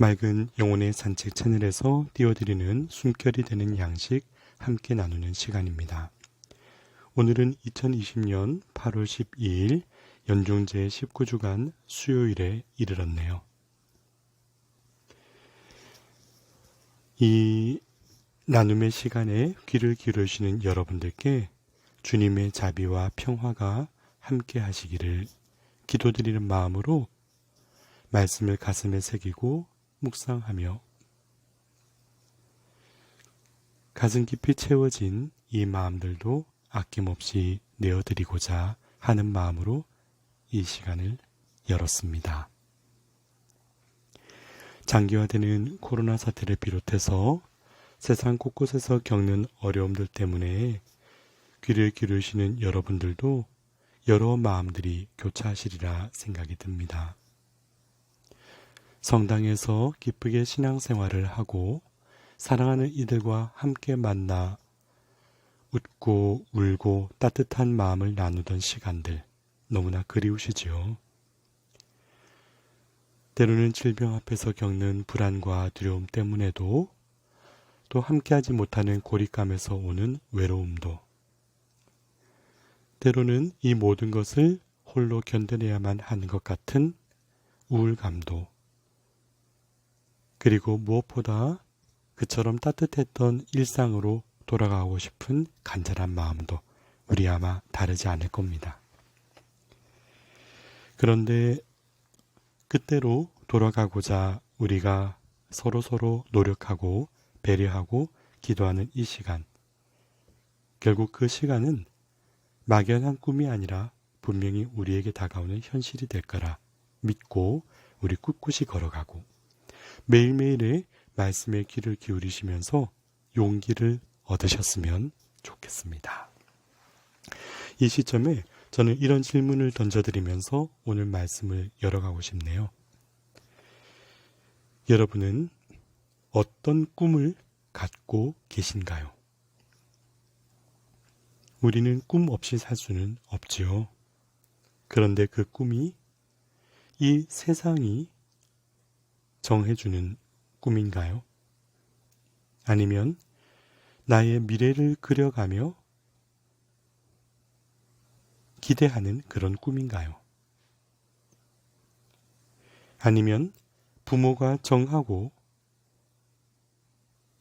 맑은 영혼의 산책 채널에서 띄워드리는 숨결이 되는 양식 함께 나누는 시간입니다. 오늘은 2020년 8월 12일 연중제 19주간 수요일에 이르렀네요. 이 나눔의 시간에 귀를 기울이시는 여러분들께 주님의 자비와 평화가 함께 하시기를 기도드리는 마음으로 말씀을 가슴에 새기고 묵상하며 가슴 깊이 채워진 이 마음들도 아낌없이 내어드리고자 하는 마음으로 이 시간을 열었습니다. 장기화되는 코로나 사태를 비롯해서 세상 곳곳에서 겪는 어려움들 때문에 귀를 기울이시는 여러분들도 여러 마음들이 교차하시리라 생각이 듭니다. 성당에서 기쁘게 신앙생활을 하고 사랑하는 이들과 함께 만나 웃고 울고 따뜻한 마음을 나누던 시간들 너무나 그리우시지요. 때로는 질병 앞에서 겪는 불안과 두려움 때문에도 또 함께하지 못하는 고립감에서 오는 외로움도 때로는 이 모든 것을 홀로 견뎌내야만 하는 것 같은 우울감도 그리고 무엇보다 그처럼 따뜻했던 일상으로 돌아가고 싶은 간절한 마음도 우리 아마 다르지 않을 겁니다. 그런데 그때로 돌아가고자 우리가 서로 서로 노력하고 배려하고 기도하는 이 시간. 결국 그 시간은 막연한 꿈이 아니라 분명히 우리에게 다가오는 현실이 될 거라 믿고 우리 꿋꿋이 걸어가고 매일매일의 말씀에 귀를 기울이시면서 용기를 얻으셨으면 좋겠습니다. 이 시점에 저는 이런 질문을 던져드리면서 오늘 말씀을 열어가고 싶네요. 여러분은 어떤 꿈을 갖고 계신가요? 우리는 꿈 없이 살 수는 없지요. 그런데 그 꿈이 이 세상이 정해주는 꿈인가요? 아니면 나의 미래를 그려가며 기대하는 그런 꿈인가요? 아니면 부모가 정하고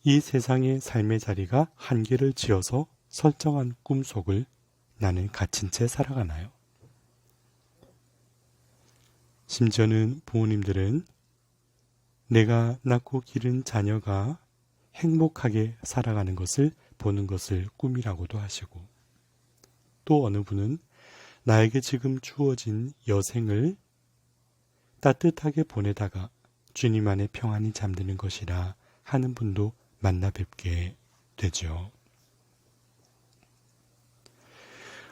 이 세상의 삶의 자리가 한계를 지어서 설정한 꿈 속을 나는 갇힌 채 살아가나요? 심지어는 부모님들은 내가 낳고 기른 자녀가 행복하게 살아가는 것을 보는 것을 꿈이라고도 하시고 또 어느 분은 나에게 지금 주어진 여생을 따뜻하게 보내다가 주님 안에 평안히 잠드는 것이라 하는 분도 만나 뵙게 되죠.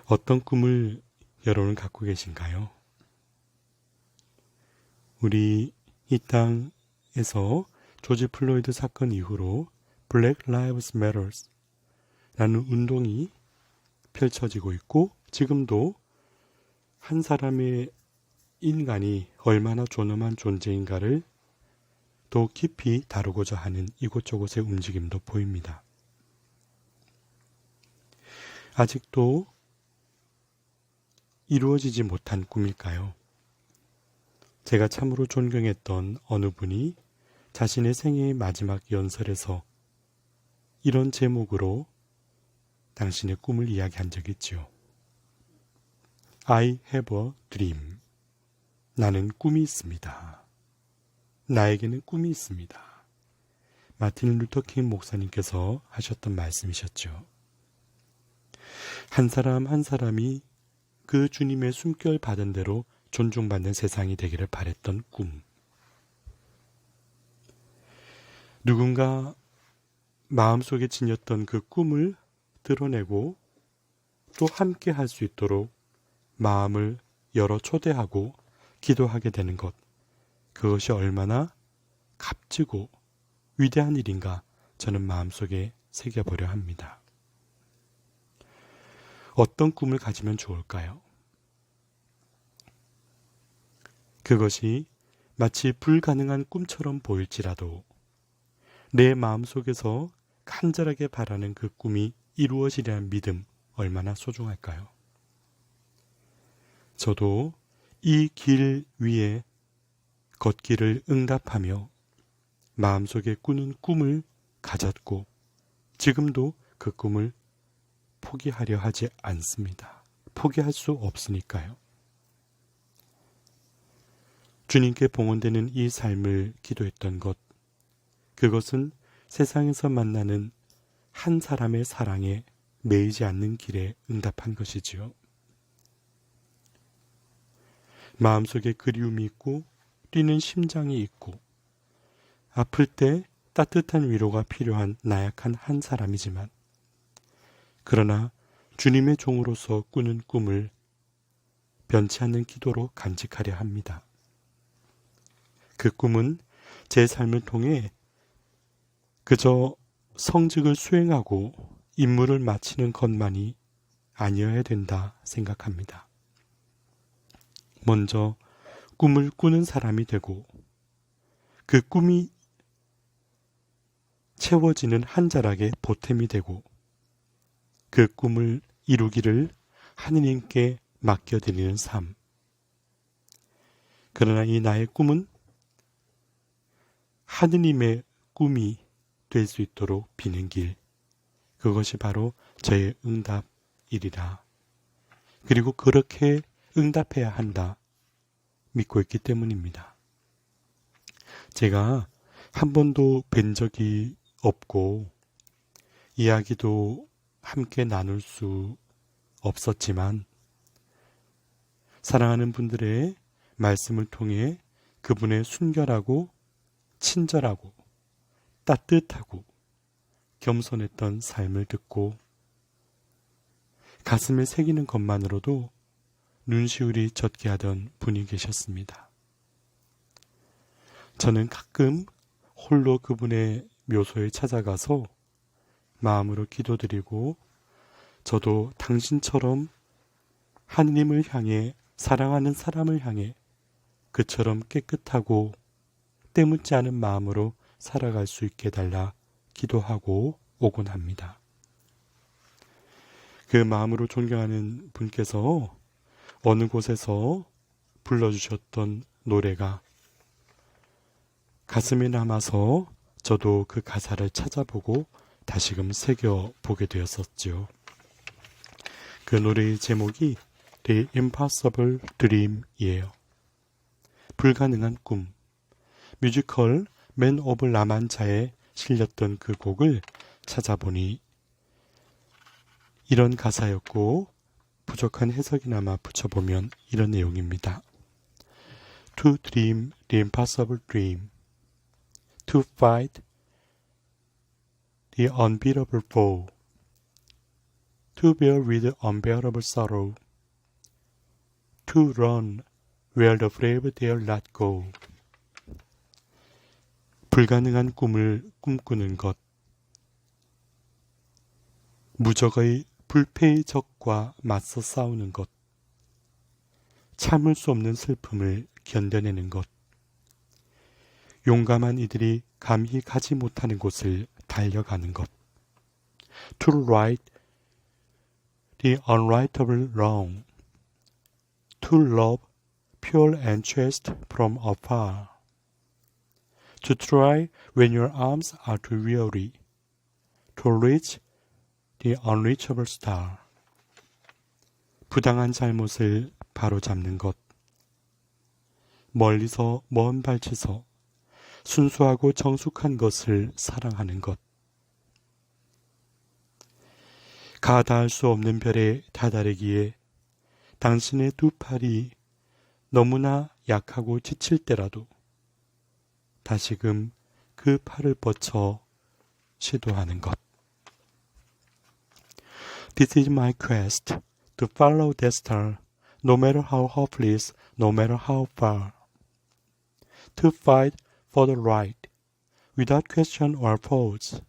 어떤 꿈을 여러분 갖고 계신가요? 우리 이 땅 에서 조지 플로이드 사건 이후로 Black Lives Matters 라는 운동이 펼쳐지고 있고 지금도 한 사람의 인간이 얼마나 존엄한 존재인가를 더 깊이 다루고자 하는 이곳저곳의 움직임도 보입니다. 아직도 이루어지지 못한 꿈일까요? 제가 참으로 존경했던 어느 분이 자신의 생애의 마지막 연설에서 이런 제목으로 당신의 꿈을 이야기한 적이 있지요. I have a dream. 나는 꿈이 있습니다. 나에게는 꿈이 있습니다. 마틴 루터킹 목사님께서 하셨던 말씀이셨죠. 한 사람 한 사람이 그 주님의 숨결 받은 대로 존중받는 세상이 되기를 바랬던 꿈. 누군가 마음속에 지녔던 그 꿈을 드러내고 또 함께 할 수 있도록 마음을 열어 초대하고 기도하게 되는 것. 그것이 얼마나 값지고 위대한 일인가 저는 마음속에 새겨보려 합니다. 어떤 꿈을 가지면 좋을까요? 그것이 마치 불가능한 꿈처럼 보일지라도 내 마음속에서 간절하게 바라는 그 꿈이 이루어지리라는 믿음 얼마나 소중할까요? 저도 이 길 위에 걷기를 응답하며 마음속에 꾸는 꿈을 가졌고 지금도 그 꿈을 포기하려 하지 않습니다. 포기할 수 없으니까요. 주님께 봉헌되는 이 삶을 기도했던 것, 그것은 세상에서 만나는 한 사람의 사랑에 매이지 않는 길에 응답한 것이지요. 마음속에 그리움이 있고 뛰는 심장이 있고 아플 때 따뜻한 위로가 필요한 나약한 한 사람이지만 그러나 주님의 종으로서 꾸는 꿈을 변치 않는 기도로 간직하려 합니다. 그 꿈은 제 삶을 통해 그저 성직을 수행하고 임무를 마치는 것만이 아니어야 된다 생각합니다. 먼저 꿈을 꾸는 사람이 되고 그 꿈이 채워지는 한 자락의 보탬이 되고 그 꿈을 이루기를 하느님께 맡겨드리는 삶. 그러나 이 나의 꿈은 하느님의 꿈이 될 수 있도록 비는 길. 그것이 바로 저의 응답이리라. 그리고 그렇게 응답해야 한다. 믿고 있기 때문입니다. 제가 한 번도 뵌 적이 없고 이야기도 함께 나눌 수 없었지만 사랑하는 분들의 말씀을 통해 그분의 순결하고 친절하고 따뜻하고 겸손했던 삶을 듣고 가슴에 새기는 것만으로도 눈시울이 젖게 하던 분이 계셨습니다. 저는 가끔 홀로 그분의 묘소에 찾아가서 마음으로 기도드리고 저도 당신처럼 하느님을 향해 사랑하는 사람을 향해 그처럼 깨끗하고 때묻지 않은 마음으로 살아갈 수 있게 달라 기도하고 오곤 합니다. 그 마음으로 존경하는 분께서 어느 곳에서 불러주셨던 노래가 가슴에 남아서 저도 그 가사를 찾아보고 다시금 새겨보게 되었었죠. 그 노래의 제목이 The Impossible Dream이에요. 불가능한 꿈. 뮤지컬 맨 오브 라만차에 실렸던 그 곡을 찾아보니 이런 가사였고 부족한 해석이나마 붙여보면 이런 내용입니다. To dream the impossible dream. To fight the unbearable foe. To bear with unbearable sorrow. To run where the brave dare not go. 불가능한 꿈을 꿈꾸는 것. 무적의 불패의 적과 맞서 싸우는 것. 참을 수 없는 슬픔을 견뎌내는 것. 용감한 이들이 감히 가지 못하는 곳을 달려가는 것. To right the unrightable wrong. To love pure and chaste from afar. To try when your arms are too weary. To reach the unreachable star. 부당한 잘못을 바로잡는 것. 멀리서 먼 발치서 순수하고 정숙한 것을 사랑하는 것. 가다할 수 없는 별에 다다르기에 당신의 두 팔이 너무나 약하고 지칠 때라도 다시금 그 팔을 뻗쳐 시도하는 것. This is my quest to follow that star, no matter how hopeless, no matter how far. To fight for the right, without question or pause.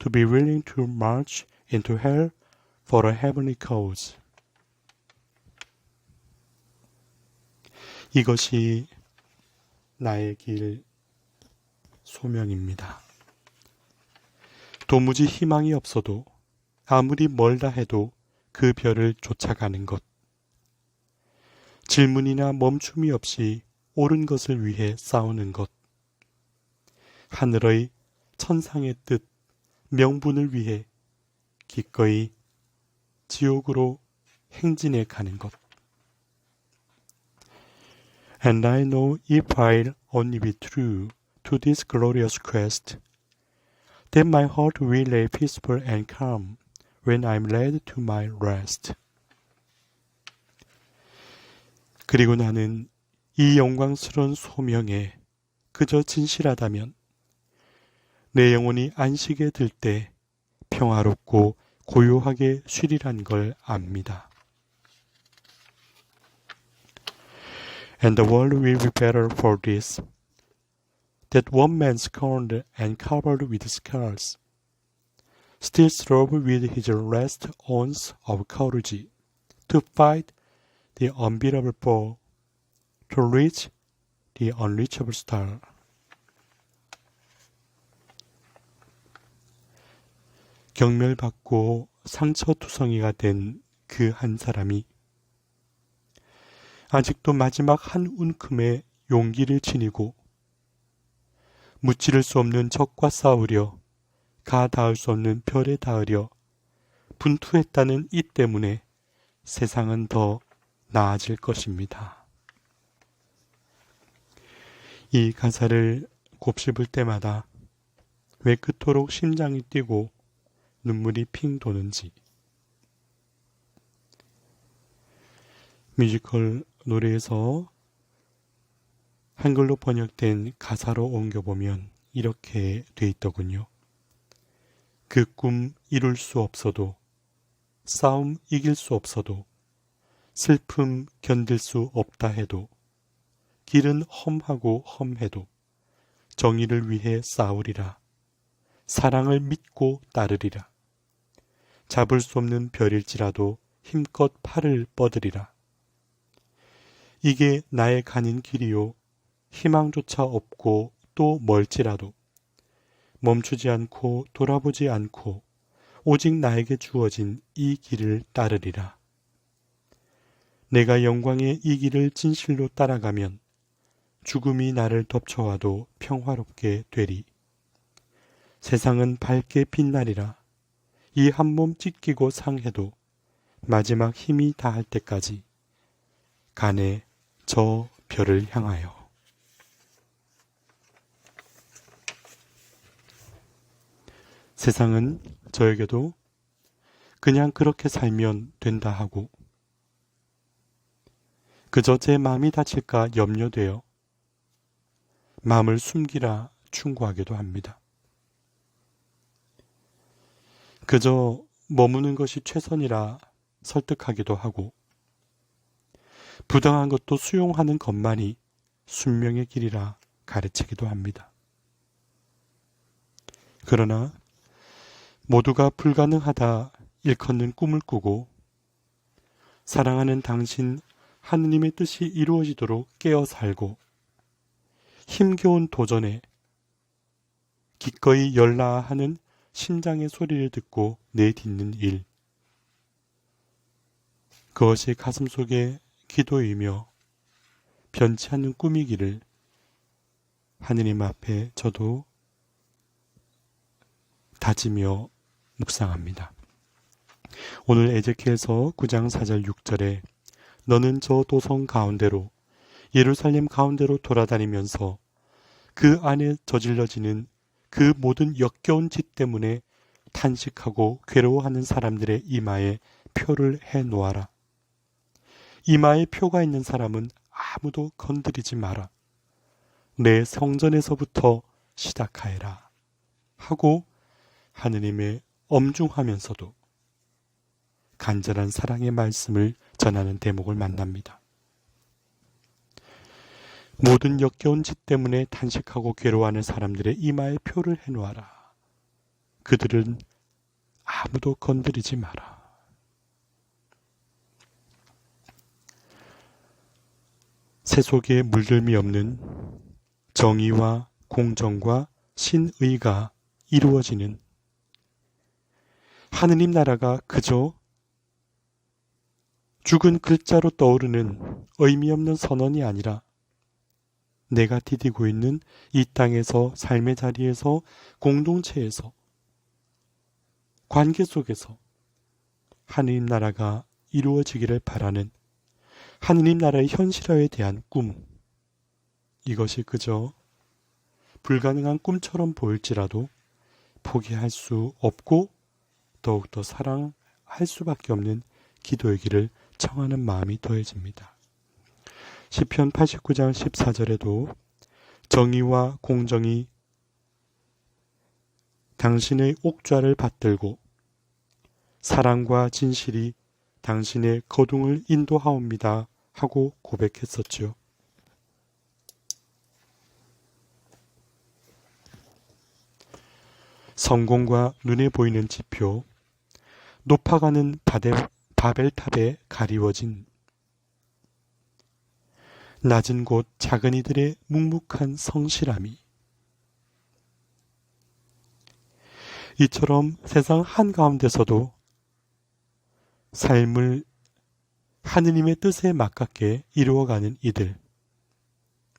To be willing to march into hell for a heavenly cause. 이것이 나의 길 소명입니다. 도무지 희망이 없어도 아무리 멀다 해도 그 별을 쫓아가는 것. 질문이나 멈춤이 없이 옳은 것을 위해 싸우는 것. 하늘의 천상의 뜻, 명분을 위해 기꺼이 지옥으로 행진해 가는 것. And I know if I'll only be true to this glorious quest, then my heart will lay peaceful and calm when I'm led to my rest. 그리고 나는 이 영광스러운 소명에 그저 진실하다면 내 영혼이 안식에 들 때 평화롭고 고요하게 쉬리란 걸 압니다. And the world will be better for this. That one man scorned and covered with scars still strove with his last ounce of courage to fight the unbeatable foe, to reach the unreachable star. 경멸받고 상처투성이가 된 그 한 사람이 아직도 마지막 한 움큼의 용기를 지니고 무찌를 수 없는 적과 싸우려 가 닿을 수 없는 별에 닿으려 분투했다는 이 때문에 세상은 더 나아질 것입니다. 이 가사를 곱씹을 때마다 왜 그토록 심장이 뛰고 눈물이 핑 도는지 뮤지컬 노래에서 한글로 번역된 가사로 옮겨보면 이렇게 돼 있더군요. 그 꿈 이룰 수 없어도, 싸움 이길 수 없어도, 슬픔 견딜 수 없다 해도, 길은 험하고 험해도, 정의를 위해 싸우리라. 사랑을 믿고 따르리라. 잡을 수 없는 별일지라도 힘껏 팔을 뻗으리라. 이게 나의 가는 길이요. 희망조차 없고 또 멀지라도 멈추지 않고 돌아보지 않고 오직 나에게 주어진 이 길을 따르리라. 내가 영광의 이 길을 진실로 따라가면 죽음이 나를 덮쳐와도 평화롭게 되리. 세상은 밝게 빛나리라. 이 한 몸 찢기고 상해도 마지막 힘이 다할 때까지 간에 저 별을 향하여. 세상은 저에게도 그냥 그렇게 살면 된다 하고 그저 제 마음이 다칠까 염려되어 마음을 숨기라 충고하기도 합니다. 그저 머무는 것이 최선이라 설득하기도 하고 부당한 것도 수용하는 것만이 순명의 길이라 가르치기도 합니다. 그러나 모두가 불가능하다 일컫는 꿈을 꾸고 사랑하는 당신 하느님의 뜻이 이루어지도록 깨어 살고 힘겨운 도전에 기꺼이 열라하는 심장의 소리를 듣고 내딛는 일. 그것이 가슴 속에 기도이며 변치 않는 꿈이기를 하느님 앞에 저도 다지며 묵상합니다. 오늘 에제키엘서 9장 4절 6절에 너는 저 도성 가운데로 예루살렘 가운데로 돌아다니면서 그 안에 저질러지는 그 모든 역겨운 짓 때문에 탄식하고 괴로워하는 사람들의 이마에 표를 해 놓아라. 이마에 표가 있는 사람은 아무도 건드리지 마라. 내 성전에서부터 시작하여라. 하고 하느님의 엄중하면서도 간절한 사랑의 말씀을 전하는 대목을 만납니다. 모든 역겨운 짓 때문에 탄식하고 괴로워하는 사람들의 이마에 표를 해놓아라. 그들은 아무도 건드리지 마라. 새 속에 물들미 없는 정의와 공정과 신의가 이루어지는 하느님 나라가 그저 죽은 글자로 떠오르는 의미 없는 선언이 아니라 내가 디디고 있는 이 땅에서 삶의 자리에서 공동체에서 관계 속에서 하느님 나라가 이루어지기를 바라는 하느님 나라의 현실화에 대한 꿈. 이것이 그저 불가능한 꿈처럼 보일지라도 포기할 수 없고 더욱더 사랑할 수밖에 없는 기도의 길을 청하는 마음이 더해집니다. 시편 89장 14절에도 정의와 공정이 당신의 옥좌를 받들고 사랑과 진실이 당신의 거둥을 인도하옵니다 하고 고백했었죠. 성공과 눈에 보이는 지표, 높아가는 바델, 바벨탑에 가리워진 낮은 곳 작은 이들의 묵묵한 성실함이 이처럼 세상 한가운데서도 삶을 하느님의 뜻에 맞게 이루어가는 이들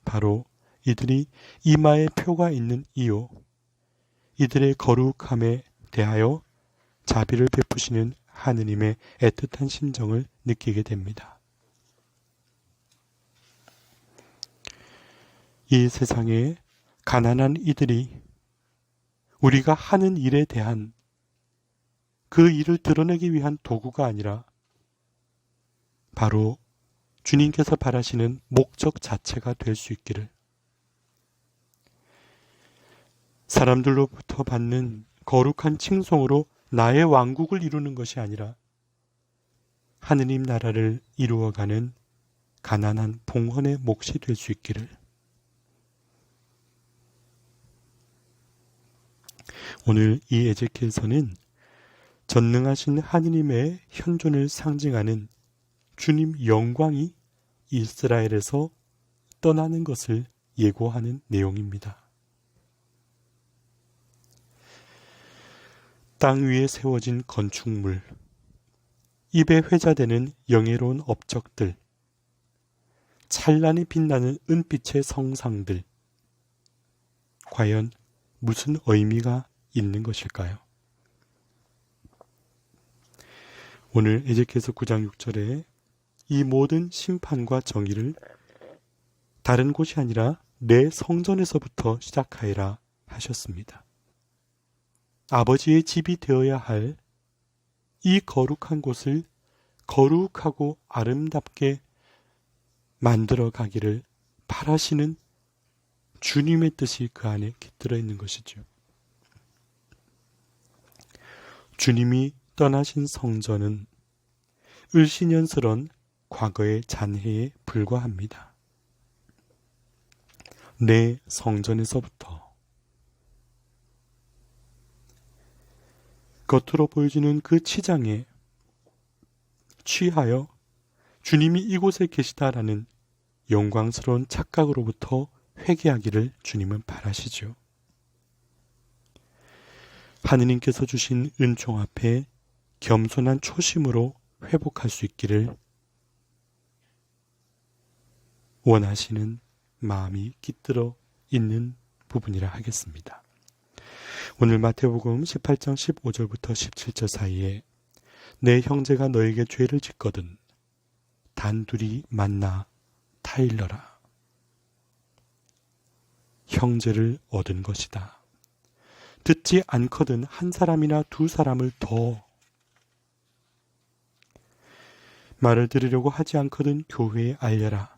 바로 이들이 이마에 표가 있는 이유 이들의 거룩함에 대하여 자비를 베푸시는 하느님의 애틋한 심정을 느끼게 됩니다. 이 세상에 가난한 이들이 우리가 하는 일에 대한 그 일을 드러내기 위한 도구가 아니라 바로 주님께서 바라시는 목적 자체가 될 수 있기를. 사람들로부터 받는 거룩한 칭송으로 나의 왕국을 이루는 것이 아니라 하느님 나라를 이루어가는 가난한 봉헌의 몫이 될 수 있기를. 오늘 이 에제키엘서는 전능하신 하느님의 현존을 상징하는 주님 영광이 이스라엘에서 떠나는 것을 예고하는 내용입니다. 땅 위에 세워진 건축물, 입에 회자되는 영예로운 업적들, 찬란히 빛나는 은빛의 성상들, 과연 무슨 의미가 있는 것일까요? 오늘 에제키에서 9장 6절에 이 모든 심판과 정의를 다른 곳이 아니라 내 성전에서부터 시작하여라 하셨습니다. 아버지의 집이 되어야 할 이 거룩한 곳을 거룩하고 아름답게 만들어 가기를 바라시는 주님의 뜻이 그 안에 깃들어 있는 것이죠. 주님이 떠나신 성전은 을신연스런 과거의 잔해에 불과합니다. 내 성전에서부터 겉으로 보여지는 그 치장에 취하여 주님이 이곳에 계시다라는 영광스러운 착각으로부터 회개하기를 주님은 바라시죠. 하느님께서 주신 은총 앞에 겸손한 초심으로 회복할 수 있기를 원하시는 마음이 깃들어 있는 부분이라 하겠습니다. 오늘 마태복음 18장 15절부터 17절 사이에 내 형제가 너에게 죄를 짓거든 단둘이 만나 타일러라. 형제를 얻은 것이다. 듣지 않거든 한 사람이나 두 사람을 더 말을 들으려고 하지 않거든 교회에 알려라.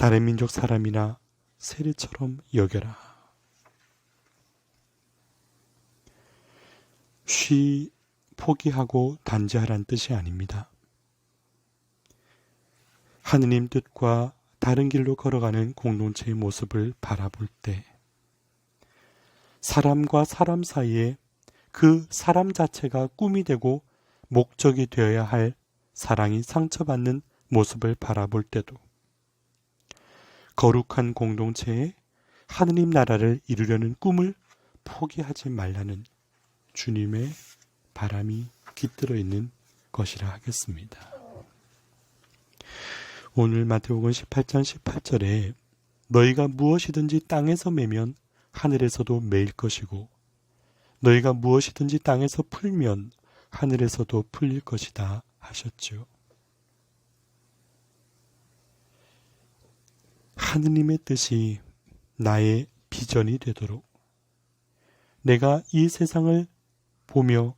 다른 민족 사람이나 세례처럼 여겨라. 쉬 포기하고 단죄하란 뜻이 아닙니다. 하느님 뜻과 다른 길로 걸어가는 공동체의 모습을 바라볼 때 사람과 사람 사이에 그 사람 자체가 꿈이 되고 목적이 되어야 할 사랑이 상처받는 모습을 바라볼 때도 거룩한 공동체에 하느님 나라를 이루려는 꿈을 포기하지 말라는 주님의 바람이 깃들어 있는 것이라 하겠습니다. 오늘 마태복음 18장 18절에 너희가 무엇이든지 땅에서 매면 하늘에서도 매일 것이고 너희가 무엇이든지 땅에서 풀면 하늘에서도 풀릴 것이다 하셨죠. 하느님의 뜻이 나의 비전이 되도록 내가 이 세상을 보며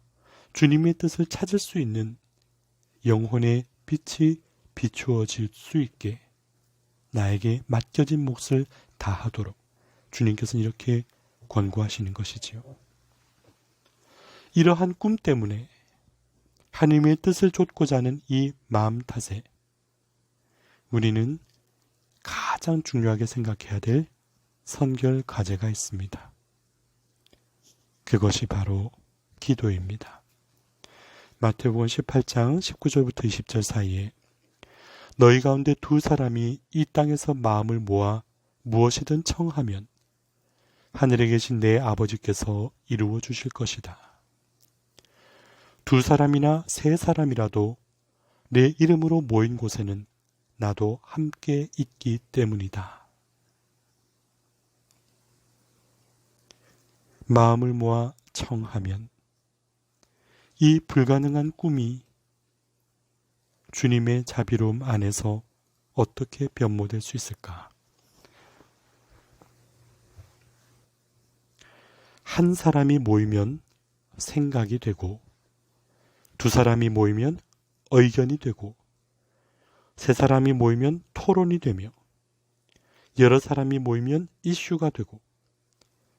주님의 뜻을 찾을 수 있는 영혼의 빛이 비추어질 수 있게 나에게 맡겨진 몫을 다하도록 주님께서는 이렇게 권고하시는 것이지요. 이러한 꿈 때문에 하나님의 뜻을 쫓고자 하는 이 마음 탓에 우리는 가장 중요하게 생각해야 될 선결 과제가 있습니다. 그것이 바로 기도입니다. 마태복음 18장 19절부터 20절 사이에 너희 가운데 두 사람이 이 땅에서 마음을 모아 무엇이든 청하면 하늘에 계신 내 아버지께서 이루어 주실 것이다. 두 사람이나 세 사람이라도 내 이름으로 모인 곳에는 나도 함께 있기 때문이다. 마음을 모아 청하면 이 불가능한 꿈이 주님의 자비로움 안에서 어떻게 변모될 수 있을까? 한 사람이 모이면 생각이 되고, 두 사람이 모이면 의견이 되고, 세 사람이 모이면 토론이 되며, 여러 사람이 모이면 이슈가 되고,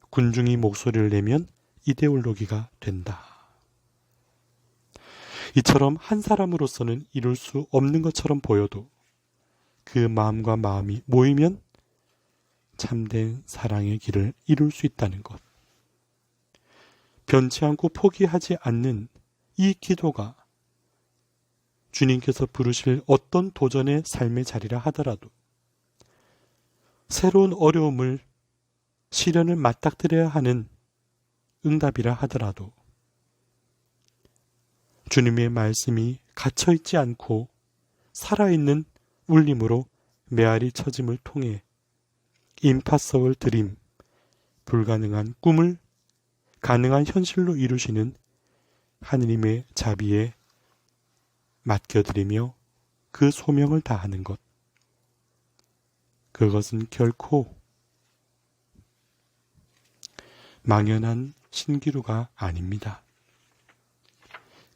군중이 목소리를 내면 이데올로기가 된다. 이처럼 한 사람으로서는 이룰 수 없는 것처럼 보여도 그 마음과 마음이 모이면 참된 사랑의 길을 이룰 수 있다는 것. 변치 않고 포기하지 않는 이 기도가 주님께서 부르실 어떤 도전의 삶의 자리라 하더라도 새로운 어려움을 시련을 맞닥뜨려야 하는 응답이라 하더라도 주님의 말씀이 갇혀 있지 않고 살아있는 울림으로 메아리 처짐을 통해 임파서블 드림, 불가능한 꿈을 가능한 현실로 이루시는 하느님의 자비에 맡겨드리며 그 소명을 다하는 것. 그것은 결코 망연한 신기루가 아닙니다.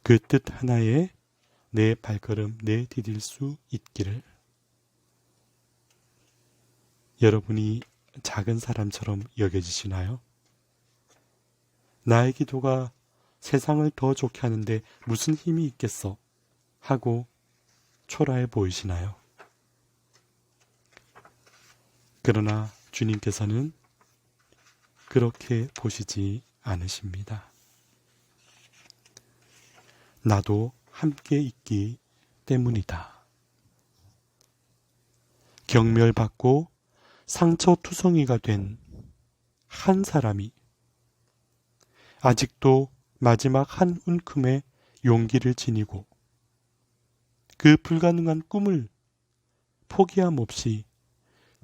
그 뜻 하나에 내 발걸음 내디딜 수 있기를 여러분이 작은 사람처럼 여겨지시나요? 나의 기도가 세상을 더 좋게 하는데 무슨 힘이 있겠어? 하고 초라해 보이시나요? 그러나 주님께서는 그렇게 보시지 않으십니다. 나도 함께 있기 때문이다. 경멸받고 상처투성이가 된 한 사람이 아직도 마지막 한 움큼의 용기를 지니고 그 불가능한 꿈을 포기함 없이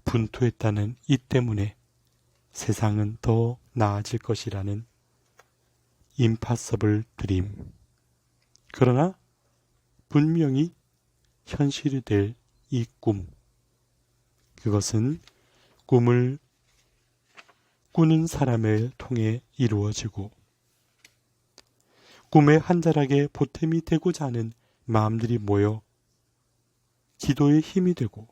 분투했다는 이 때문에 세상은 더 나아질 것이라는 임파서블 드림. 그러나 분명히 현실이 될 이 꿈. 그것은 꿈을 꾸는 사람을 통해 이루어지고 꿈의 한 자락에 보탬이 되고자 하는 마음들이 모여 기도의 힘이 되고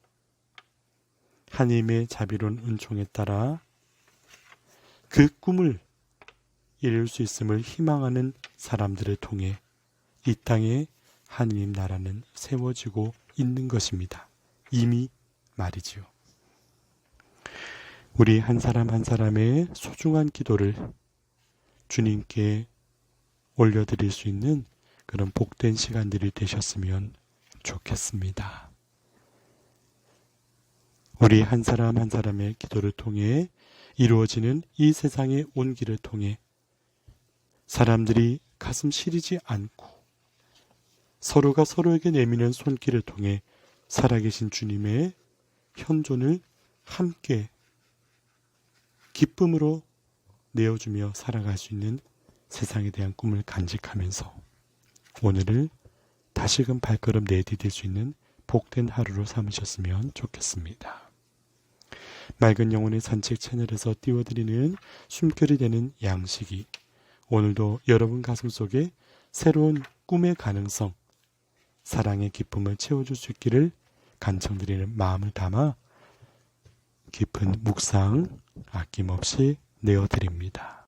하나님의 자비로운 은총에 따라 그 꿈을 이룰 수 있음을 희망하는 사람들을 통해 이 땅에 하느님 나라는 세워지고 있는 것입니다. 이미 말이지요. 우리 한 사람 한 사람의 소중한 기도를 주님께 올려드릴 수 있는 그런 복된 시간들이 되셨으면 좋겠습니다. 우리 한 사람 한 사람의 기도를 통해 이루어지는 이 세상의 온기를 통해 사람들이 가슴 시리지 않고 서로가 서로에게 내미는 손길을 통해 살아계신 주님의 현존을 함께 기쁨으로 내어주며 살아갈 수 있는 세상에 대한 꿈을 간직하면서 오늘을 다시금 발걸음 내디딜 수 있는 복된 하루로 삼으셨으면 좋겠습니다. 맑은 영혼의 산책 채널에서 띄워드리는 숨결이 되는 양식이 오늘도 여러분 가슴 속에 새로운 꿈의 가능성, 사랑의 기쁨을 채워줄 수 있기를 간청드리는 마음을 담아 깊은 묵상 아낌없이 내어드립니다.